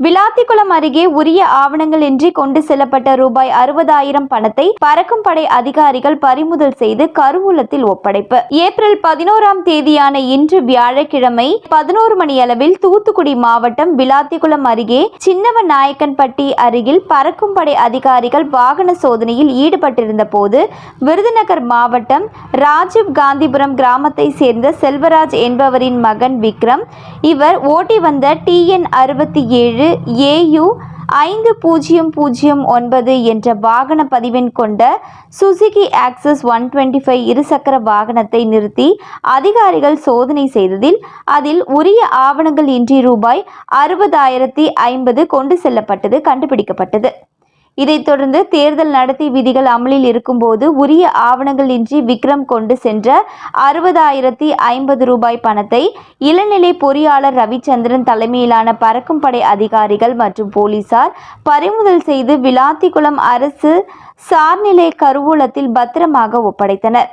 விளாத்திக்குளம் அருகே உரிய ஆவணங்கள் இன்றி கொண்டு செல்லப்பட்ட ரூபாய் அறுபதாயிரம் பணத்தை பறக்கும் படை அதிகாரிகள் பறிமுதல் செய்து கருவூலத்தில் ஒப்படைப்பு. ஏப்ரல் பதினோராம் தேதியான இன்று வியாழக்கிழமை பதினோரு மணி அளவில் தூத்துக்குடி மாவட்டம் விளாத்திக்குளம் அருகே சின்னவன் நாயக்கன்பட்டி அருகில் பறக்கும் படை அதிகாரிகள் வாகன சோதனையில் ஈடுபட்டிருந்த போது விருதுநகர் மாவட்டம் ராஜீவ் காந்திபுரம் கிராமத்தை சேர்ந்த செல்வராஜ் என்பவரின் மகன் விக்ரம் இவர் ஓட்டி வந்த டிஎன் அறுபத்தி ஏழு ஏயு ஐந்து பூஜ்ஜியம் பூஜ்ஜியம் ஒன்பது என்ற வாகன பதிவெண் கொண்ட Suzuki Access one twenty five இருசக்கர வாகனத்தை நிறுத்தி அதிகாரிகள் சோதனை செய்ததில் அதில் உரிய ஆவணங்கள் இன்றி ரூபாய் அறுபதாயிரத்தி ஐம்பது கொண்டு செல்லப்பட்டது கண்டுபிடிக்கப்பட்டது. இதைத் தொடர்ந்து தேர்தல் நடத்தை விதிகள் அமலில் இருக்கும்போது உரிய ஆவணங்கள் இன்றி விக்ரம் கொண்டு சென்ற அறுபதாயிரத்தி ஐம்பது ரூபாய் பணத்தை இளநிலை பொறியாளர் ரவிச்சந்திரன் தலைமையிலான பறக்கும் படை அதிகாரிகள் மற்றும் போலீசார் பறிமுதல் செய்து விளாத்திக்குளம் அரசு சார்நிலை கருவூலத்தில் பத்திரமாக ஒப்படைத்தனர்.